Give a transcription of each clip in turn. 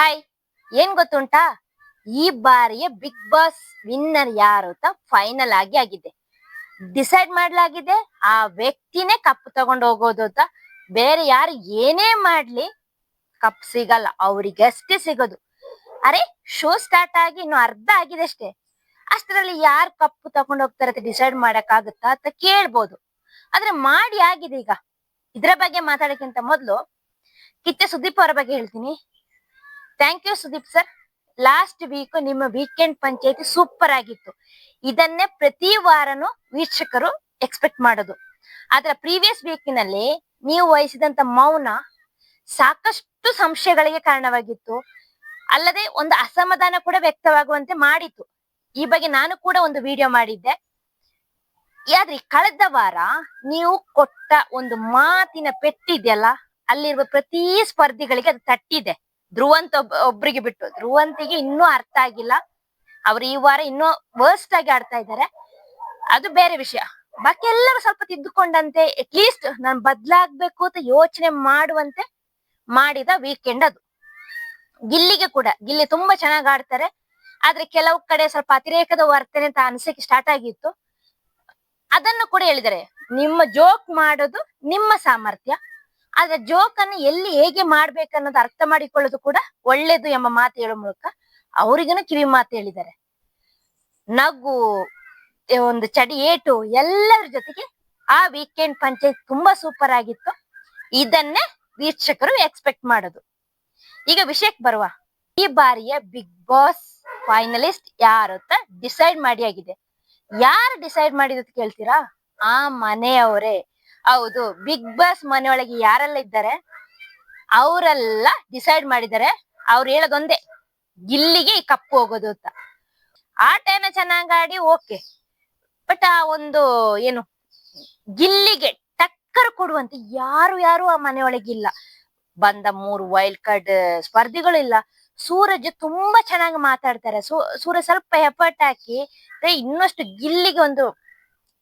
Hi, ಏನ್ ಗೊತ್ತುಂಟಾ? ಈ ಬಾರಿಯ ಬಿಗ್ ಬಾಸ್ ವಿನ್ನರ್ ಯಾರು ಅಂತ ಫೈನಲ್ ಆಗಿ ಆಗಿದೆ. ಡಿಸೈಡ್ ಮಾಡ್ಲಾಗಿದೆ, ಆ ವ್ಯಕ್ತಿನೇ ಕಪ್ ತಗೊಂಡು ಹೋಗೋದು ಅಂತ. ಬೇರೆ ಯಾರು ಏನೇ ಮಾಡ್ಲಿ, ಕಪ್ ಸಿಗಲ್ಲ ಅವ್ರಿಗಷ್ಟೇ ಸಿಗೋದು. ಅರೆ ಶೋ ಸ್ಟಾರ್ಟ್ ಆಗಿ ಇನ್ನು ಅರ್ಧ ಆಗಿದೆ ಅಷ್ಟೇ. ಅಷ್ಟರಲ್ಲಿ ಯಾರು ಕಪ್ ತಗೊಂಡು ಹೋಗ್ತಾರೆ ಅಂತ ಡಿಸೈಡ್ ಮಾಡಕ್ ಆಗುತ್ತಾ ಅಂತ ಕೇಳ್ಬೋದು. ಆದ್ರೆ ಮಾಡಿ ಆಗಿದೆ ಈಗ. ಇದ್ರ ಬಗ್ಗೆ ಮಾತಾಡಕ್ಕಿಂತ ಮೊದ್ಲು ಕಿಚ್ಚ ಸುದೀಪ್ ಅವರ ಬಗ್ಗೆ ಹೇಳ್ತೀನಿ. Thank you Sudeep sir last week ನಿಮ್ಮ ವೀಕೆಂಡ್ ಪಂಚಾಯತಿ ಸೂಪರ್ ಆಗಿತ್ತು. ಇದನ್ನೇ ಪ್ರತಿ ವಾರನು ವೀಕ್ಷಕರು ಎಕ್ಸ್ಪೆಕ್ಟ್ ಮಾಡೋದು. ಆದ್ರೆ ಪ್ರೀವಿಯಸ್ ವೀಕಿನಲ್ಲಿ ನೀವು ವಹಿಸಿದಂತ ಮೌನ ಸಾಕಷ್ಟು ಸಂಶಯಗಳಿಗೆ ಕಾರಣವಾಗಿತ್ತು. ಅಲ್ಲದೆ ಒಂದು ಅಸಮಾಧಾನ ಕೂಡ ವ್ಯಕ್ತವಾಗುವಂತೆ ಮಾಡಿತು ಈ ಬಗ್ಗೆ ನಾನು ಕೂಡ ಒಂದು ವಿಡಿಯೋ ಮಾಡಿದ್ದೆ. ಯಾದ್ರಿ ಕಳೆದ ವಾರ ನೀವು ಕೊಟ್ಟ ಒಂದು ಮಾತಿನ ಪೆಟ್ಟಿದೆಯಲ್ಲ, ಅಲ್ಲಿರುವ ಪ್ರತಿ ಸ್ಪರ್ಧಿಗಳಿಗೆ ಅದು ತಟ್ಟಿದೆ. ಧ್ರುವಂತ್ ಒಬ್, ಒಬ್ರಿಗೆ ಬಿಟ್ಟು, ಧ್ರುವಂತಿಗೆ ಇನ್ನೂ ಅರ್ಥ ಆಗಿಲ್ಲ. ಅವ್ರು ಈ ವಾರ ಇನ್ನೂ ವರ್ಸ್ಟ್ ಆಗಿ ಆಡ್ತಾ ಇದ್ದಾರೆ ಅದು ಬೇರೆ ವಿಷಯ. ಬಾಕಿ ಎಲ್ಲರೂ ಸ್ವಲ್ಪ ತಿದ್ದುಕೊಂಡಂತೆ ಅಟ್ಲೀಸ್ಟ್ ನಾನು ಬದ್ಲಾಗ್ಬೇಕು ಅಂತ ಯೋಚನೆ ಮಾಡುವಂತೆ ಮಾಡಿದ ವೀಕೆಂಡ್ ಅದು. ಗಿಲ್ಲಿಗೆ ಕೂಡ, ಗಿಲ್ಲಿ ತುಂಬಾ ಚೆನ್ನಾಗಿ ಆಡ್ತಾರೆ. ಆದ್ರೆ ಕೆಲವು ಕಡೆ ಸ್ವಲ್ಪ ಅತಿರೇಕದ ವರ್ತನೆ ಅಂತ ಅನ್ಸಕ್ಕೆ ಸ್ಟಾರ್ಟ್ ಆಗಿತ್ತು. ಅದನ್ನು ಕೂಡ ಹೇಳಿದರೆ ನಿಮ್ಮ ಜೋಕ್ ಮಾಡೋದು ನಿಮ್ಮ ಸಾಮರ್ಥ್ಯ. ಆದ್ರೆ ಜೋಕ್ ಅನ್ನು ಎಲ್ಲಿ ಹೇಗೆ ಮಾಡ್ಬೇಕನ್ನೋದು ಅರ್ಥ ಮಾಡಿಕೊಳ್ಳೋದು ಕೂಡ ಒಳ್ಳೇದು ಎಂಬ ಮಾತು ಹೇಳೋ ಮೂಲಕ ಅವರಿಗನು ಕಿವಿ ಮಾತು ಹೇಳಿದ್ದಾರೆ. ನಗು ಒಂದು ಚಡಿ ಏಟು ಎಲ್ಲರ ಜೊತೆಗೆ ಆ ವೀಕೆಂಡ್ ಪಂಚಾಯತ್ ತುಂಬಾ ಸೂಪರ್ ಆಗಿತ್ತು. ಇದನ್ನೇ ವೀಕ್ಷಕರು ಎಕ್ಸ್ಪೆಕ್ಟ್ ಮಾಡೋದು. ಈಗ ವಿಷಯಕ್ಕೆ ಬರುವ. ಈ ಬಾರಿಯ ಬಿಗ್ ಬಾಸ್ ಫೈನಲಿಸ್ಟ್ ಯಾರು ಅಂತ ಡಿಸೈಡ್ ಮಾಡಿ ಆಗಿದೆ. ಯಾರು ಡಿಸೈಡ್ ಮಾಡಿದ ಕೇಳ್ತೀರಾ? ಆ ಮನೆಯವರೇ. ಹೌದು ಬಿಗ್ ಬಾಸ್ ಮನೆಯೊಳಗೆ ಯಾರೆಲ್ಲ ಇದ್ದಾರೆ, ಅವರೆಲ್ಲ ಡಿಸೈಡ್ ಮಾಡಿದ್ದಾರೆ, ಅವ್ರು ಹೇಳೋದೊಂದೇ ಗಿಲ್ಲಿಗೆ ಕಪ್ಪು ಹೋಗೋದು ಅಂತ. ಆಟ ಟೈಮ್ ಚೆನ್ನಾಗ್ ಆಡಿ ಓಕೆ ಬಟ್ ಆ ಒಂದು ಏನು ಗಿಲ್ಲಿಗೆ ಟಕ್ಕರ್ ಕೊಡುವಂತೆ ಯಾರು ಯಾರು ಆ ಮನೆಯೊಳಗಿಲ್ಲ ಬಂದ ಮೂರು ವೈಲ್ಡ್ ಕಾರ್ಡ್ ಸ್ಪರ್ಧಿಗಳು ಇಲ್ಲ. ಸೂರಜ್ ತುಂಬಾ ಚೆನ್ನಾಗಿ ಮಾತಾಡ್ತಾರೆ. ಸೂರಜ್ ಸ್ವಲ್ಪ ಎಫರ್ಟ್ ಹಾಕಿ ಇನ್ನಷ್ಟು ಗಿಲ್ಲಿಗೆ ಒಂದು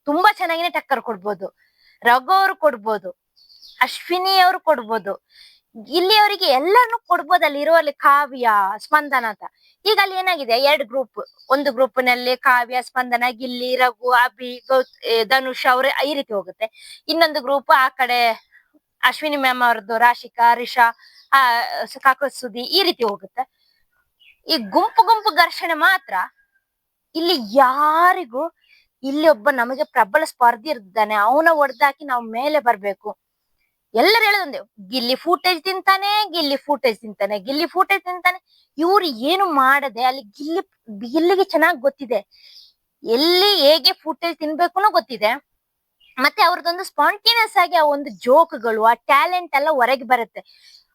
ತುಂಬಾ ಚೆನ್ನಾಗಿನೇ ಟಕ್ಕರ್ ಕೊಡ್ಬೋದು. ರಘು ಅವರು ಕೊಡ್ಬೋದು, ಅಶ್ವಿನಿ ಅವರು ಕೊಡ್ಬೋದು ಇಲ್ಲಿಯವರಿಗೆ ಎಲ್ಲರನ್ನು ಕೊಡ್ಬೋದು ಅಲ್ಲಿ ಇರುವಲ್ಲಿ ಕಾವ್ಯ, ಸ್ಪಂದನ ಅಂತ. ಈಗ ಅಲ್ಲಿ ಏನಾಗಿದೆ? ಎರಡು ಗ್ರೂಪ್ ಒಂದು ಗ್ರೂಪ್ನಲ್ಲಿ ಕಾವ್ಯ, ಸ್ಪಂದನ, ಗಿಲ್ಲಿ, ರಘು, ಅಭಿ, ಗೌತ್ ಧನುಷ್ ಅವ್ರ ಈ ರೀತಿ ಹೋಗುತ್ತೆ. ಇನ್ನೊಂದು ಗ್ರೂಪ್ ಆ ಕಡೆ ಅಶ್ವಿನಿ ಮ್ಯಾಮ್ ಅವ್ರದ್ದು ರಾಶಿಕಾ, ರಿಷಾ, ಆ ಸುದಿ ಈ ರೀತಿ ಹೋಗುತ್ತೆ. ಈ ಗುಂಪು ಗುಂಪು ಘರ್ಷಣೆ ಮಾತ್ರ ಇಲ್ಲಿ ಯಾರಿಗೂ ಇಲ್ಲಿ ಒಬ್ಬ ನಮಗೆ ಪ್ರಬಲ ಸ್ಪರ್ಧಿ ಇರ್ತಾನೆ, ಅವನ ಹೊಡೆದಾಕಿ ನಾವು ಮೇಲೆ ಬರ್ಬೇಕು. ಎಲ್ಲರೂ ಹೇಳೋದೊಂದೇ, ಗಿಲ್ಲಿ ಫೂಟೇಜ್ ತಿಂತಾನೆ, ಗಿಲ್ಲಿ ಫೂಟೇಜ್ ತಿಂತಾನೆ, ಗಿಲ್ಲಿ ಫೂಟೇಜ್ ತಿಂತಾನೆ. ಇವ್ರು ಏನು ಮಾಡದೆ, ಅಲ್ಲಿ ಗಿಲ್ಲಿ, ಗಿಲ್ಲಿಗೆ ಚೆನ್ನಾಗಿ ಗೊತ್ತಿದೆ. ಎಲ್ಲಿ ಹೇಗೆ ಫೂಟೇಜ್ ತಿನ್ಬೇಕು ಗೊತ್ತಿದೆ. ಮತ್ತೆ ಅವ್ರದ್ದೊಂದು ಸ್ಪಾಂಟೇನಿಯಸ್ ಆಗಿ ಆ ಒಂದು ಜೋಕ್ಗಳು ಆ ಟ್ಯಾಲೆಂಟ್ ಎಲ್ಲ ಹೊರಗೆ ಬರುತ್ತೆ.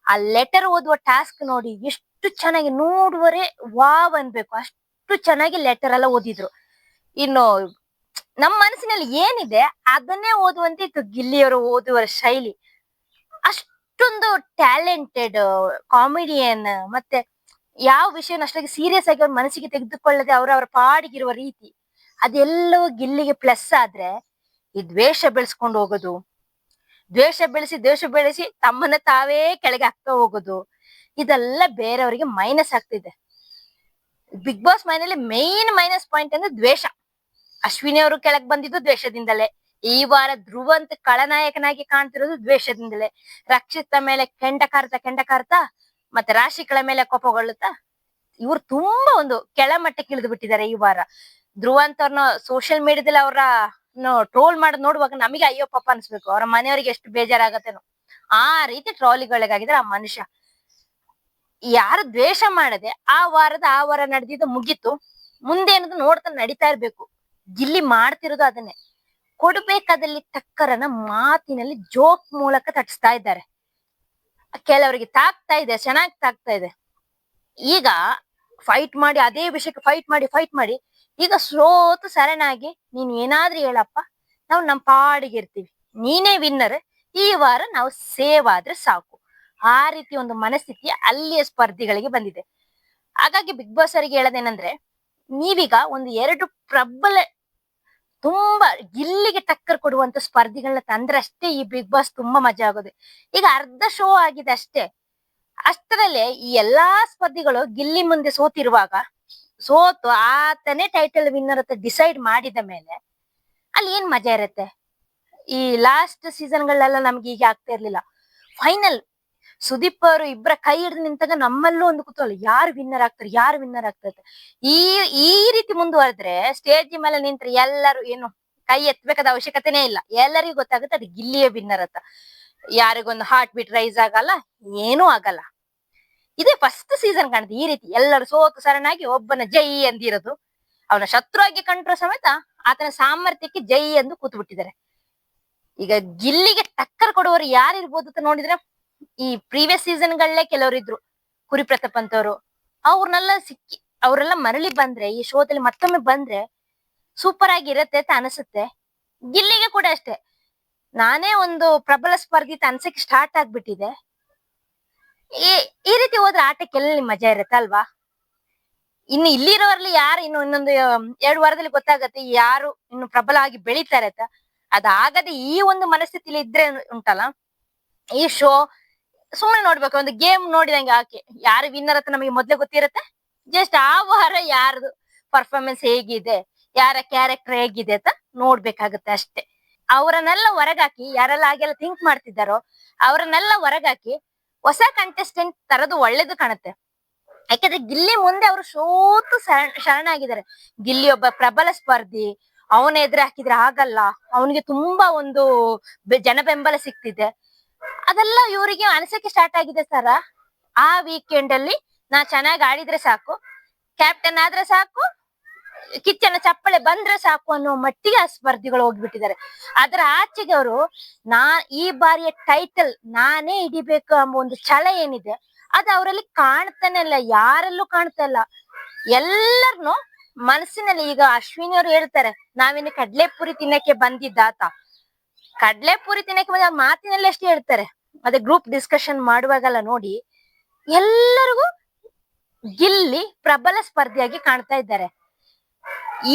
ಆ ಲೆಟರ್ ಓದುವ ಟಾಸ್ಕ್ ನೋಡಿ, ಎಷ್ಟು ಚೆನ್ನಾಗಿ ನೋಡುವರೆ ವಾವ್ ಅನ್ಬೇಕು. ಅಷ್ಟು ಚೆನ್ನಾಗಿ ಲೆಟರ್ ಎಲ್ಲ ಓದಿದ್ರು. ಇನ್ನು ನಮ್ಮ ಮನಸ್ಸಿನಲ್ಲಿ ಏನಿದೆ ಅದನ್ನೇ ಓದುವಂತೆ ಇತ್ತು ಗಿಲ್ಲಿಯವರು ಓದುವ ಶೈಲಿ. ಅಷ್ಟೊಂದು ಟ್ಯಾಲೆಂಟೆಡ್ ಕಾಮಿಡಿಯನ್, ಮತ್ತೆ ಯಾವ ವಿಷಯನ ಅಷ್ಟಾಗಿ ಸೀರಿಯಸ್ ಆಗಿ ಅವ್ರ ಮನಸ್ಸಿಗೆ ತೆಗೆದುಕೊಳ್ಳದೆ ಅವ್ರ ಅವರ ಪಾಡಿಗಿರುವ ರೀತಿ. ಅದೆಲ್ಲವೂ ಗಿಲ್ಲಿಗೆ ಪ್ಲಸ್ ಆದ್ರೆ ಈ ದ್ವೇಷ ಬೆಳೆಸ್ಕೊಂಡು ಹೋಗೋದು. ದ್ವೇಷ ಬೆಳೆಸಿ ದ್ವೇಷ ಬೆಳೆಸಿ ತಮ್ಮನ್ನ ತಾವೇ ಕೆಳಗೆ ಹಾಕ್ತಾ ಹೋಗೋದು. ಇದೆಲ್ಲ ಬೇರೆಯವರಿಗೆ ಮೈನಸ್ ಆಗ್ತಿದೆ. ಬಿಗ್ ಬಾಸ್ ಮೈನಲ್ಲಿ ಮೇನ್ ಮೈನಸ್ ಪಾಯಿಂಟ್ ಅಂದ್ರೆ ದ್ವೇಷ. ಅಶ್ವಿನಿ ಅವರು ಕೆಳಗ್ ಬಂದಿದ್ದು ದ್ವೇಷದಿಂದಲೇ. ಈ ವಾರ ಧ್ರುವಂತ್ ಕಳನಾಯಕನಾಗಿ ಕಾಣ್ತಿರೋದು ದ್ವೇಷದಿಂದಲೇ. ರಕ್ಷಿತ ಮೇಲೆ ಕೆಂಡ ಕಾರ್ತ ಕೆಂಡ ಕಾರ್ತ ಮತ್ತೆ ರಾಶಿಗಳ ಮೇಲೆ ಕೋಪಗೊಳ್ಳುತ್ತಾ ಇವ್ರು ತುಂಬಾ ಒಂದು ಕೆಳಮಟ್ಟಕ್ಕೆ ಇಳಿದು ಬಿಟ್ಟಿದ್ದಾರೆ ಈ ವಾರ. ಧ್ರುವಂತ್ ಅವ್ರನ್ನ ಸೋಷಿಯಲ್ ಮೀಡಿಯಾದಲ್ಲಿ ಅವರ ಟ್ರೋಲ್ ಮಾಡೋದ್ ನೋಡುವಾಗ ನಮಗೆ ಅಯ್ಯೋ ಪಾಪ ಅನ್ಸ್ಬೇಕು. ಅವ್ರ ಮನೆಯವರಿಗೆ ಎಷ್ಟು ಬೇಜಾರಾಗತ್ತೇನೋ. ಆ ರೀತಿ ಟ್ರಾಲಿಗಳಿಗಾಗಿದ್ರೆ ಆ ಮನುಷ್ಯ. ಯಾರು ದ್ವೇಷ ಮಾಡದೆ ಆ ವಾರದ ಆ ವಾರ ನಡೆದಿದ್ದು ಮುಗೀತು. ಮುಂದೆ ಏನದು ನೋಡ್ತಾ ನಡೀತಾ ಇರ್ಬೇಕು. ಗಿಲ್ಲಿ ಮಾಡ್ತಿರೋದು ಅದನ್ನೇ. ಕೊಡ್ಬೇಕಾದಲ್ಲಿ ತಕ್ಕರನ್ನ ಮಾತಿನಲ್ಲಿ ಜೋಕ್ ಮೂಲಕ ತಟ್ಸ್ತಾ ಇದ್ದಾರೆ. ಕೆಲವರಿಗೆ ತಾಕ್ತಾ ಇದೆ, ಚೆನ್ನಾಗಿ ತಾಕ್ತಾ ಇದೆ. ಈಗ ಫೈಟ್ ಮಾಡಿ, ಅದೇ ವಿಷಯಕ್ಕೆ ಫೈಟ್ ಮಾಡಿ ಫೈಟ್ ಮಾಡಿ, ಈಗ ಸೋತು ಸರಣಾಗಿ ನೀನ್ ಏನಾದ್ರೂ ಹೇಳಪ್ಪ, ನಾವು ನಮ್ಮ ಪಾಡಿಗೆ ಇರ್ತೀವಿ. ನೀನೇ ವಿನ್ನರ್ ಈ ವಾರ ನಾವು ಸೇವ್ ಆದ್ರೆ ಸಾಕು. ಆ ರೀತಿ ಒಂದು ಮನಸ್ಥಿತಿ ಅಲ್ಲಿಯ ಸ್ಪರ್ಧಿಗಳಿಗೆ ಬಂದಿದೆ. ಹಾಗಾಗಿ ಬಿಗ್ ಬಾಸ್ ಅವರಿಗೆ ಹೇಳೋದೇನಂದ್ರೆ ನೀವೀಗ ಒಂದು ಎರಡು ಪ್ರಬಲ, ತುಂಬಾ ಗಿಲ್ಲಿಗೆ ಟಕ್ಕರ್ ಕೊಡುವಂತ ಸ್ಪರ್ಧಿಗಳನ್ನ ತಂದ್ರೆ ಅಷ್ಟೇ ಈ ಬಿಗ್ ಬಾಸ್ ತುಂಬಾ ಮಜಾ ಆಗೋದು. ಈಗ ಅರ್ಧ ಶೋ ಆಗಿದೆ ಅಷ್ಟೇ. ಅಷ್ಟರಲ್ಲೇ ಈ ಎಲ್ಲಾ ಸ್ಪರ್ಧಿಗಳು ಗಿಲ್ಲಿ ಮುಂದೆ ಸೋತಿರುವಾಗ, ಸೋತು ಆತನೇ ಟೈಟಲ್ ವಿನ್ನರ್ ಅಂತ ಡಿಸೈಡ್ ಮಾಡಿದ ಮೇಲೆ ಅಲ್ಲಿ ಏನ್ ಮಜಾ ಇರುತ್ತೆ? ಈ ಲಾಸ್ಟ್ ಸೀಸನ್ಗಳೆಲ್ಲ ನಮ್ಗೆ ಈಗ ಆಗ್ತಾ ಇರ್ಲಿಲ್ಲ. ಫೈನಲ್ ಸುದೀಪ್ ಅವರು ಇಬ್ಬರ ಕೈ ಹಿಡಿದು ನಿಂತಾಗ ನಮ್ಮಲ್ಲೂ ಒಂದು ಕುತೂಹಲ. ಯಾರು ವಿನ್ನರ್ ಆಗ್ತಾರೆ, ಯಾರು ವಿನ್ನರ್ ಆಗ್ತಾರೆ ಈ ಈ ರೀತಿ ಮುಂದುವರೆದ್ರೆ ಸ್ಟೇಜ್ ಮೇಲೆ ನಿಂತ್ರೆ ಎಲ್ಲರೂ ಏನು ಕೈ ಎತ್ತಬೇಕಾದ ಅವಶ್ಯಕತೆನೇ ಇಲ್ಲ. ಎಲ್ಲರಿಗೂ ಗೊತ್ತಾಗುತ್ತೆ ಅದು ಗಿಲ್ಲಿಯೇ ವಿನ್ನರ್ ಅಂತ. ಯಾರಿಗೊಂದು ಹಾರ್ಟ್ ಬೀಟ್ ರೈಸ್ ಆಗಲ್ಲ, ಏನೂ ಆಗಲ್ಲ. ಇದೇ ಫಸ್ಟ್ ಸೀಸನ್ ಕಾಣುತ್ತೆ ಈ ರೀತಿ ಎಲ್ಲರೂ ಸೋತು ಸರಣಾಗಿ ಒಬ್ಬನ ಜೈ ಅಂದಿರೋದು. ಅವನ ಶತ್ರುವಾಗಿ ಕಂಡ್ರು ಸಮೇತ ಆತನ ಸಾಮರ್ಥ್ಯಕ್ಕೆ ಜೈ ಎಂದು ಕೂತು ಬಿಟ್ಟಿದ್ದಾರೆ ಈಗ ಗಿಲ್ಲಿಗೆ ಟಕ್ಕರ್ ಕೊಡುವವರು ಯಾರಿರ್ಬೋದು ಅಂತ ನೋಡಿದ್ರೆ ಈ ಪ್ರೀವಿಯಸ್ ಸೀಸನ್ ಗಳಲ್ಲೇ ಕೆಲವರು ಇದ್ರು, ಕುರಿ ಪ್ರತಾಪ್ ಅಂತವ್ರು. ಅವ್ರನ್ನೆಲ್ಲ ಸಿಕ್ಕಿ, ಅವರೆಲ್ಲ ಮರಳಿ ಬಂದ್ರೆ, ಈ ಶೋದಲ್ಲಿ ಮತ್ತೊಮ್ಮೆ ಬಂದ್ರೆ ಸೂಪರ್ ಆಗಿ ಇರತ್ತೆ ಅಂತ ಅನಿಸುತ್ತೆ. ಗಿಲ್ಲಿಗೆ ಕೂಡ ಅಷ್ಟೇ. ನಾನೇ ಒಂದು ಪ್ರಬಲ ಸ್ಪರ್ಧಿ ಅನ್ಸಕ್ ಸ್ಟಾರ್ಟ್ ಆಗ್ಬಿಟ್ಟಿದೆ. ಈ ರೀತಿ ಹೋದ್ರೆ ಆಟಕ್ಕೆ ಎಲ್ಲಿ ಮಜಾ ಇರುತ್ತೆ ಅಲ್ವಾ? ಇನ್ನು ಇಲ್ಲಿರೋರಲ್ಲಿ ಯಾರು ಇನ್ನು ಇನ್ನೊಂದು ಎರಡು ವಾರದಲ್ಲಿ ಗೊತ್ತಾಗತ್ತೆ ಯಾರು ಇನ್ನು ಪ್ರಬಲ ಆಗಿ ಬೆಳೀತಾರೆ ಅಂತ ಅದಾಗದೆ ಈ ಒಂದು ಮನಸ್ಥಿತಿಲಿ ಇದ್ರೆ ಉಂಟಲ್ಲ? ಈ ಶೋ ಸುಮ್ಮನೆ ನೋಡ್ಬೇಕು, ಒಂದು ಗೇಮ್ ನೋಡಿದಂಗೆ ಆಕೆ. ಯಾರು ವಿನ್ನರ್ ಅಂತ ನಮಗೆ ಮೊದ್ಲೇ ಗೊತ್ತಿರುತ್ತೆ? ಜಸ್ಟ್ ಆ ವಾರ ಯಾರ್ದು ಪರ್ಫಾರ್ಮೆನ್ಸ್ ಹೇಗಿದೆ, ಯಾರ ಕ್ಯಾರೆಕ್ಟರ್ ಹೇಗಿದೆ ಅಂತ ನೋಡ್ಬೇಕಾಗುತ್ತೆ ಅಷ್ಟೇ. ಅವರನ್ನೆಲ್ಲ ಹೊರಗಾಕಿ, ಯಾರೆಲ್ಲ ಹಾಗೆಲ್ಲ ಥಿಂಕ್ ಮಾಡ್ತಿದ್ದಾರೋ, ಅವರನ್ನೆಲ್ಲ ಹೊರಗಾಕಿ ಹೊಸ ಕಂಟೆಸ್ಟೆಂಟ್ ತರದು ಒಳ್ಳೇದು ಕಾಣುತ್ತೆ. ಯಾಕಂದ್ರೆ ಗಿಲ್ಲಿ ಮುಂದೆ ಅವರು ಸೋತು ಶರಣ, ಶರಣಾಗಿದ್ದಾರೆ. ಗಿಲ್ಲಿ ಒಬ್ಬ ಪ್ರಬಲ ಸ್ಪರ್ಧಿ, ಅವನ ಎದುರು ಹಾಕಿದ್ರೆ ಆಗಲ್ಲ. ಅವನಿಗೆ ತುಂಬಾ ಒಂದು ಜನ ಬೆಂಬಲ ಸಿಗ್ತಿದೆ. ಅದೆಲ್ಲ ಇವರಿಗೆ ಅನಿಸಕ್ಕೆ ಸ್ಟಾರ್ಟ್ ಆಗಿದೆ ಸರ ಆ ವೀಕೆಂಡ್ ಅಲ್ಲಿ ನಾ ಚೆನ್ನಾಗಿ ಆಡಿದ್ರೆ ಸಾಕು ಕ್ಯಾಪ್ಟನ್ ಆದ್ರೆ ಸಾಕು ಕಿಚ್ಚನ ಚಪ್ಪಳೆ ಬಂದ್ರೆ ಸಾಕು ಅನ್ನೋ ಮಟ್ಟಿಗೆ ಆ ಸ್ಪರ್ಧಿಗಳು ಹೋಗ್ಬಿಟ್ಟಿದ್ದಾರೆ. ಅದರ ಆಚೆಗೆ ಅವರು, ನಾ ಈ ಬಾರಿಯ ಟೈಟಲ್ ನಾನೇ ಹಿಡಿಬೇಕು ಎಂಬ ಒಂದು ಛಲ ಏನಿದೆ, ಅದು ಅವರಲ್ಲಿ ಕಾಣ್ತಾನೆ ಇಲ್ಲ, ಯಾರಲ್ಲೂ ಕಾಣ್ತಾ ಇಲ್ಲ. ಎಲ್ಲರನ್ನು ಮನಸ್ಸಿನಲ್ಲಿ ಈಗ ಅಶ್ವಿನಿ ಅವರು ಹೇಳ್ತಾರೆ, ನಾವಿನ್ನು ಕಡ್ಲೆಪುರಿ ತಿನ್ನಕ್ಕೆ ಬಂದಿದ್ದಾತ ಕಡ್ಲೆಪುರಿ ತಿನ್ನಕ್ಕೆ ಬಂದ ಮಾತಿನಲ್ಲಿ ಎಷ್ಟು ಹೇಳ್ತಾರೆ. ಅದೇ ಗ್ರೂಪ್ ಡಿಸ್ಕಷನ್ ಮಾಡುವಾಗೆಲ್ಲ ನೋಡಿ ಎಲ್ಲರಿಗೂ ಗಿಲ್ಲಿ ಪ್ರಬಲ ಸ್ಪರ್ಧಿಯಾಗಿ ಕಾಣ್ತಾ ಇದ್ದಾರೆ.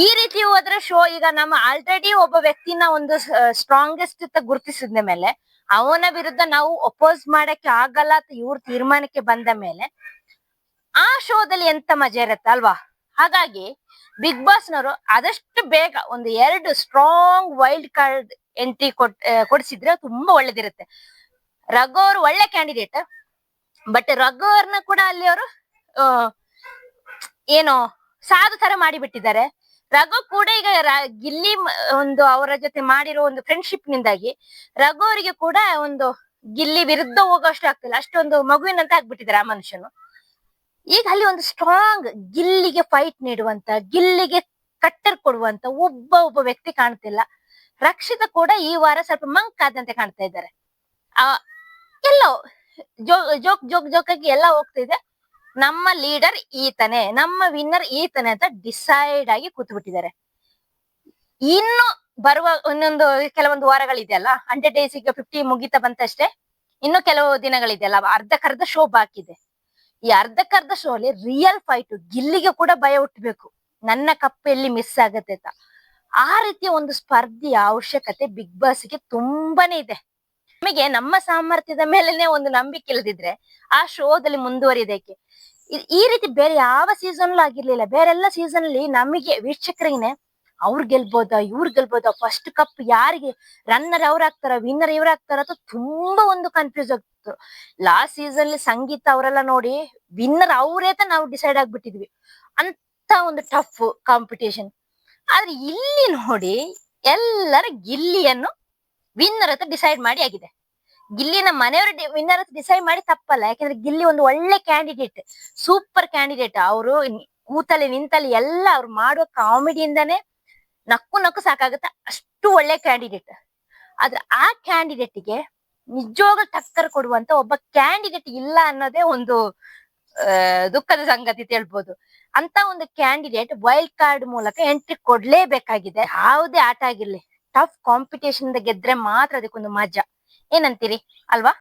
ಈ ರೀತಿ ಹೋದ್ರೆ ಶೋ ಈಗ ನಮ್ಮ ಆಲ್ರೆಡಿ ಒಬ್ಬ ವ್ಯಕ್ತಿನ ಒಂದು ಸ್ಟ್ರಾಂಗೆಸ್ಟ್ ಅಂತ ಗುರುತಿಸಿದ ಮೇಲೆ ಅವನ ವಿರುದ್ಧ ನಾವು ಅಪೋಸ್ ಮಾಡಕ್ಕೆ ಆಗಲ್ಲ ಅಂತ ಇವ್ರ ತೀರ್ಮಾನಕ್ಕೆ ಬಂದ ಮೇಲೆ ಆ ಶೋದಲ್ಲಿ ಎಂತ ಮಜಾ ಇರುತ್ತೆ ಅಲ್ವಾ? ಹಾಗಾಗಿ ಬಿಗ್ ಬಾಸ್ ನವರು ಆದಷ್ಟು ಬೇಗ ಒಂದು ಎರಡು ಸ್ಟ್ರಾಂಗ್ ವೈಲ್ಡ್ ಕಾರ್ಡ್ ಎಂಟ್ರಿ ಕೊಟ್ ಕೊಡ್ಸಿದ್ರೆ ತುಂಬಾ ಒಳ್ಳೇದಿರುತ್ತೆ. ರಘು ಅವರು ಒಳ್ಳೆ ಕ್ಯಾಂಡಿಡೇಟ್ ಬಟ್ ರಘು ಅವ್ರನ್ನ ಕೂಡ ಅಲ್ಲಿ ಅವರು ಏನು ಸಾಧು ತರ ಮಾಡಿಬಿಟ್ಟಿದ್ದಾರೆ. ರಘು ಕೂಡ ಈಗ ಗಿಲ್ಲಿ ಒಂದು ಅವರ ಜೊತೆ ಮಾಡಿರೋ ಒಂದು ಫ್ರೆಂಡ್ಶಿಪ್ ನಿಂದಾಗಿ ರಘು ಅವರಿಗೆ ಕೂಡ ಒಂದು ಗಿಲ್ಲಿ ವಿರುದ್ಧ ಹೋಗೋಷ್ಟು ಆಗ್ತಿಲ್ಲ. ಅಷ್ಟೊಂದು ಮಗುವಿನಂತ ಆಗ್ಬಿಟ್ಟಿದ್ದಾರೆ ಆ ಮನುಷ್ಯನು. ಈಗ ಅಲ್ಲಿ ಒಂದು ಸ್ಟ್ರಾಂಗ್ ಗಿಲ್ಲಿಗೆ ಫೈಟ್ ನೀಡುವಂತ, ಗಿಲ್ಲಿಗೆ ಕಟ್ಟರ್ ಕೊಡುವಂತ ಒಬ್ಬ ಒಬ್ಬ ವ್ಯಕ್ತಿ ಕಾಣ್ತಿಲ್ಲ. ರಕ್ಷಿತ ಕೂಡ ಈ ವಾರ ಸ್ವಲ್ಪ ಮಂಕ್ ಆದಂತೆ ಕಾಣ್ತಾ ಇದ್ದಾರೆ. ಆ, ಎಲ್ಲೋ ಜೋ, ಜೋಕ್ ಜೋಕ್, ಜೋಕಾಗಿ ಎಲ್ಲ ಹೋಗ್ತಾ ಇದೆ. ನಮ್ಮ ಲೀಡರ್ ಈತನೇ, ನಮ್ಮ ವಿನ್ನರ್ ಈತನೇ ಅಂತ ಡಿಸೈಡ್ ಆಗಿ ಕೂತ್ ಬಿಟ್ಟಿದ್ದಾರೆ ಇನ್ನು ಬರುವ ಒಂದೊಂದು ಕೆಲವೊಂದು ವಾರಗಳಿದೆಯಲ್ಲ, ಹಂಡ್ರೆಡ್ ಡೇಸ್ ಈಗ ಫಿಫ್ಟಿ ಮುಗಿತಾ ಬಂತಷ್ಟೇ, ಇನ್ನು ಕೆಲವು ದಿನಗಳಿದೆಯಲ್ಲ ಅರ್ಧಕ್ಕರ್ಧ ಶೋ ಬಾಕಿದೆ ಈ ಅರ್ಧಕ್ಕರ್ಧ ಶೋ ಅಲ್ಲಿ ರಿಯಲ್ ಫೈಟ್ ಗಿಲ್ಲಿಗೆ ಕೂಡ ಭಯ ಹುಟ್ಟಬೇಕು ನನ್ನ ಕಪ್ ಎಲ್ಲಿ ಮಿಸ್ ಆಗತ್ತೆ ಅಂತ. ಆ ರೀತಿಯ ಒಂದು ಸ್ಪರ್ಧೆಯ ಅವಶ್ಯಕತೆ ಬಿಗ್ ಬಾಸ್ಗೆ ತುಂಬಾನೇ ಇದೆ. ನಮಗೆ ನಮ್ಮ ಸಾಮರ್ಥ್ಯದ ಮೇಲೆನೆ ಒಂದು ನಂಬಿಕೆ ಇಲ್ಲದಿದ್ರೆ ಆ ಶೋದಲ್ಲಿ ಮುಂದುವರಿಯೋದಕ್ಕೆ ಈ ರೀತಿ ಬೇರೆ ಯಾವ ಸೀಸನ್ ಆಗಿರ್ಲಿಲ್ಲ. ಬೇರೆಲ್ಲ ಸೀಸನ್ ಅಲ್ಲಿ ನಮಗೆ ವೀಕ್ಷಕರಿಗೆ ಅವ್ರು ಗೆಲ್ಬೋದ, ಇವ್ರು ಗೆಲ್ಬೋದ ಫಸ್ಟ್ ಕಪ್ ಯಾರಿಗೆ ರನ್ನರ್ ಅವ್ರ ಆಗ್ತಾರ ವಿನ್ನರ್ ಇವ್ರ ಆಗ್ತಾರ ಅಂತ ತುಂಬಾ ಒಂದು ಕನ್ಫ್ಯೂಸ್ ಆಗ್ತಿತ್ತು. ಲಾಸ್ಟ್ ಸೀಸನ್ ಅಲ್ಲಿ ಸಂಗೀತ ಅವರೆಲ್ಲ ನೋಡಿ ವಿನ್ನರ್ ಅವರೇ ನಾವು ಡಿಸೈಡ್ ಆಗ್ಬಿಟ್ಟಿದ್ವಿ. ಅಂತ ಒಂದು ಟಫ್ ಕಾಂಪಿಟೇಷನ್ ಆದ್ರೆ ಇಲ್ಲಿ ನೋಡಿ ಎಲ್ಲರ ಗಿಲ್ಲಿಯನ್ನು ವಿನ್ನರ್ ಅಂತ ಡಿಸೈಡ್ ಮಾಡಿ ಆಗಿದೆ. ಗಿಲ್ಲಿನ ಮನೆಯವರು ವಿನ್ನರ್ ಅಂತ ಡಿಸೈಡ್ ಮಾಡಿ ತಪ್ಪಲ್ಲ. ಯಾಕಂದ್ರೆ ಗಿಲ್ಲಿ ಒಂದು ಒಳ್ಳೆ ಕ್ಯಾಂಡಿಡೇಟ್ ಸೂಪರ್ ಕ್ಯಾಂಡಿಡೇಟ್ ಅವರು ಕೂತಲ್ಲಿ ನಿಂತಲ್ಲಿ ಎಲ್ಲ ಅವ್ರು ಮಾಡುವ ಕಾಮಿಡಿಯಿಂದಾನೇ ನಕ್ಕು ನಕ್ಕು ಸಾಕಾಗುತ್ತೆ. ಅಷ್ಟು ಒಳ್ಳೆ ಕ್ಯಾಂಡಿಡೇಟ್ ಆದ್ರೆ ಆ ಕ್ಯಾಂಡಿಡೇಟ್ಗೆ ನಿಜವಾಗ್ಲೂ ಟಕ್ಕರ್ ಕೊಡುವಂತ ಒಬ್ಬ ಕ್ಯಾಂಡಿಡೇಟ್ ಇಲ್ಲ ಅನ್ನೋದೇ ಒಂದು ದುಃಖದ ಸಂಗತಿ ಅಂತ ಹೇಳ್ಬೋದು ಅಂತ ಒಂದು ಕ್ಯಾಂಡಿಡೇಟ್ ವೈಲ್ಡ್ ಕಾರ್ಡ್ ಮೂಲಕ ಎಂಟ್ರಿ ಕೊಡ್ಲೇಬೇಕಾಗಿದೆ. ಯಾವುದೇ ಆಟ ಆಗಿರ್ಲಿ ಟಫ್ ಕಾಂಪಿಟೇಷನ್ ಗೆದ್ರೆ ಮಾತ್ರ ಅದಕ್ಕೊಂದು ಮಜಾ. ಏನಂತೀರಿ? ಅಲ್ವಾ?